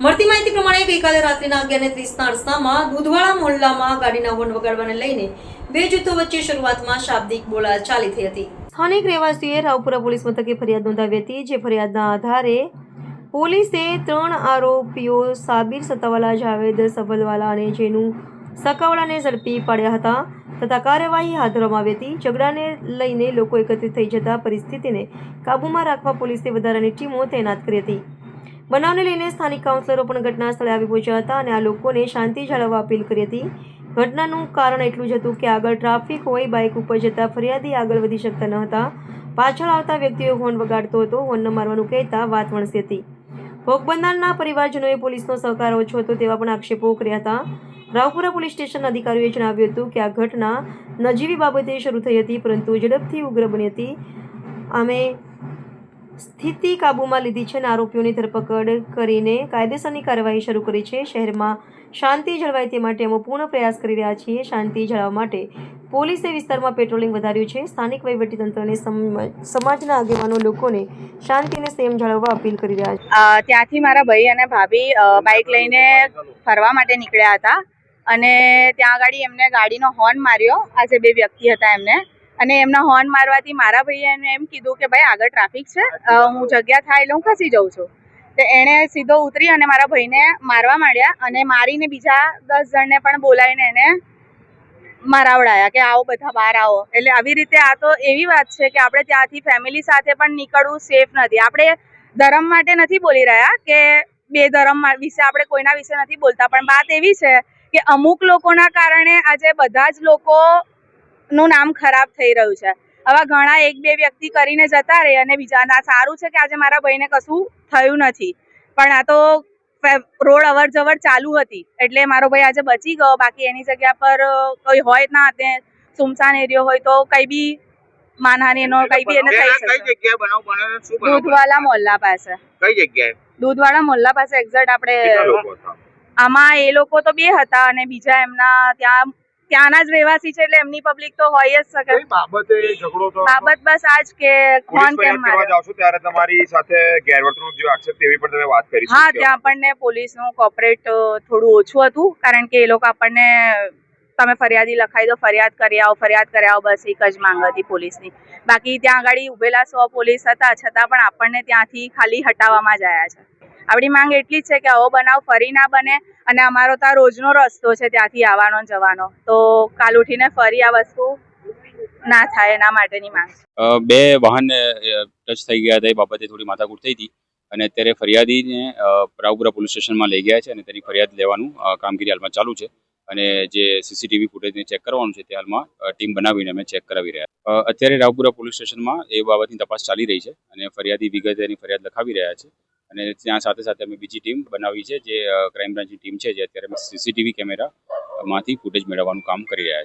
મળતી માહિતી પ્રમાણે ગઈકાલે રાત્રિના અગિયાર ત્રીસના અરસામાં દૂધવાળા મોહલ્લામાં ગાડીના હોર્ન વગાડવાને લઈને બે જૂથો વચ્ચે શરૂઆતમાં શાબ્દિક બોલાચાલી થઈ હતી. સ્થાનિક રહેવાસીઓએ રાવપુરા પોલીસ મથકે ફરિયાદ નોંધાવી હતી, જે ફરિયાદના આધારે પોલીસે ત્રણ આરોપીઓ સાબિર સત્તાવાલા, જાવેદ સફલવાલા અને જેનું સકાવડાને ઝડપી પાડ્યા હતા તથા કાર્યવાહી હાથ ધરવામાં આવી હતી. ઝઘડાને લઈને લોકો એકત્રિત થઈ જતા પરિસ્થિતિને કાબૂમાં રાખવા પોલીસે વધારાની ટીમો તૈનાત કરી હતી. બનાવને લઈને સ્થાનિક કાઉન્સિલરો પણ ઘટના સ્થળે આવી પહોંચ્યા હતા અને આ લોકોને શાંતિ જાળવવા અપીલ કરી હતી. ઘટનાનું કારણ એટલું જ હતું કે આગળ ટ્રાફિક હોય બાઇક ઉપર જતા ફરિયાદી આગળ વધી શકતા ન હતા. પાછળ આવતા વ્યક્તિઓ હોર્ન વગાડતો હતો હોર્ન મારવાનું કહેતા વાત વણસી હતી. ભોગ બનનારના પરિવારજનોએ પોલીસનો સહકાર ઓછો હતો તેવા પણ આક્ષેપો કર્યા હતા. રાવપુરા પોલીસ સ્ટેશન અધિકારીઓએ જણાવ્યું હતું કે આ ઘટના નજીવી બાબતે શરૂ થઈ હતી, પરંતુ ઝડપથી ઉગ્ર બની હતી. અમે સ્થિતિ કાબૂમાં લીધી છે અને આરોપીઓની ધરપકડ કરીને કાયદેસરની કાર્યવાહી શરૂ કરી છે. શહેરમાં શાંતિ જળવાય તે માટે અમે પૂર્ણ પ્રયાસ કરી રહ્યા છીએ. શાંતિ જાળવવા માટે પોલીસે વિસ્તારમાં પેટ્રોલિંગ વધાર્યું છે. સ્થાનિક વહીવટીતંત્રને સમ- સમાજના આગેવાનો લોકોને શાંતિ અને સંયમ જાળવવા અપીલ કરી રહ્યા છે. ત્યાંથી મારા ભાઈ અને ભાભી બાઇક લઈને ફરવા માટે નીકળ્યા હતા અને ત્યાં આગળ એમને ગાડીનો હોર્ન માર્યો. આજે બે વ્યક્તિ હતા એમને. અને એમના હોર્ન મારવાથી મારા ભાઈએ એને એમ કીધું કે ભાઈ, આગળ ટ્રાફિક છે. હું જગ્યા થાય એટલે હું ખસી જાઉં છું. તો એણે સીધો ઉતરી અને મારા ભાઈને મારવા માંડ્યા અને મારીને બીજા દસ જણને પણ બોલાવીને એને મારાવડાયા કે આવો બધા બહાર આવો. એટલે આવી રીતે આ તો એવી વાત છે કે આપણે ત્યાંથી ફેમિલી સાથે પણ નીકળવું સેફ નથી. આપણે ધર્મ માટે નથી બોલી રહ્યા કે બે ધર્મ વિશે આપણે કોઈના વિશે નથી બોલતા. પણ વાત એવી છે કે અમુક લોકોના કારણે આજે બધા જ લોકોનું નામ ખરાબ થઈ રહ્યું છે. આવા ઘણા એક બે વ્યક્તિ કરીને જતા રહે અને બીજાના સારું છે કે આજે મારા ભાઈને કશું થયું નથી. પણ આ તો રોડ અવર જવર ચાલુ હતી. એટલે મારો ભાઈ આજે બચી ગયો. બાકી એની જગ્યા પર કોઈ હોય ના તે સુમસાન એરિયો હોય તો કઈ બી માનહાનિનો કઈ બી એને થઈ શકે? દૂધવાલા મોહલ્લા પાસે. કઈ જગ્યાએ? દૂધવાળા મોહલ્લા પાસે એક્ઝેક્ટ આપણે આમાં એ લોકો તો બે હતા અને બીજા એમના ત્યાં ત્યાંના જ રહેવાસી છે એટલે એમની પબ્લિક તો હોય જ શકે બાબતે ઝઘડો તો બાબત બસ આજ કે કોણ કેમ મારે જાવ છો ત્યારે તમારી સાથે ગેરવર્તણૂક જે આક્ષેપ તેવી પણ તમે વાત કરી હા ત્યાં આપણને પોલીસનું કોપરેટ થોડું ઓછું હતું કારણ કે એ લોકો આપણને તમે ફરિયાદી લખાઈ દો ફરિયાદ કરી આવો ફરિયાદ કરી આવો બસ એક જ માંગ હતી પોલીસની. બાકી ત્યાં આગળ ઉભેલા સો પોલીસ હતા છતાં પણ આપણને ત્યાંથી ખાલી હટાવવામાં જ આવ્યા છે. આપણી માંગ એટલી છે કે આવો બનાવ ફરી ના બને અને અમારો તો રોજનો રસ્તો છે ત્યાંથી આવવાનો જવાનો. તો કાલ ઉઠીને ફરી આ વસ્તુ ના થાય એના માટેની માંગ બે વાહન ટચ થઈ ગયા હતા એ બાબતે થોડી માથાકૂટ થઈ હતી. અને અત્યારે ફરિયાદીને રાવપુરા પોલીસ સ્ટેશનમાં લઈ ગયા છે અને તેની ફરિયાદ લેવાનું કામગીરી હાલમાં ચાલુ છે. અને જે સીસીટીવી ફૂટેજને ચેક કરવાનું છે તે હાલમાં ટીમ બનાવીને અમે ચેક કરાવી રહ્યા અત્યારે રાવપુરા પોલીસ સ્ટેશનમાં એ બાબતની તપાસ ચાલી રહી છે અને ફરિયાદી વિગતે એની ફરિયાદ લખાવી રહ્યા છે. અને ત્યાં સાથે સાથે અમે બીજી ટીમ બનાવી છે જે ક્રાઇમ બ્રાન્ચની ટીમ છે જે અત્યારે સીસીટીવી કેમેરામાંથી ફૂટેજ મેળવવાનું કામ કરી રહ્યા છે.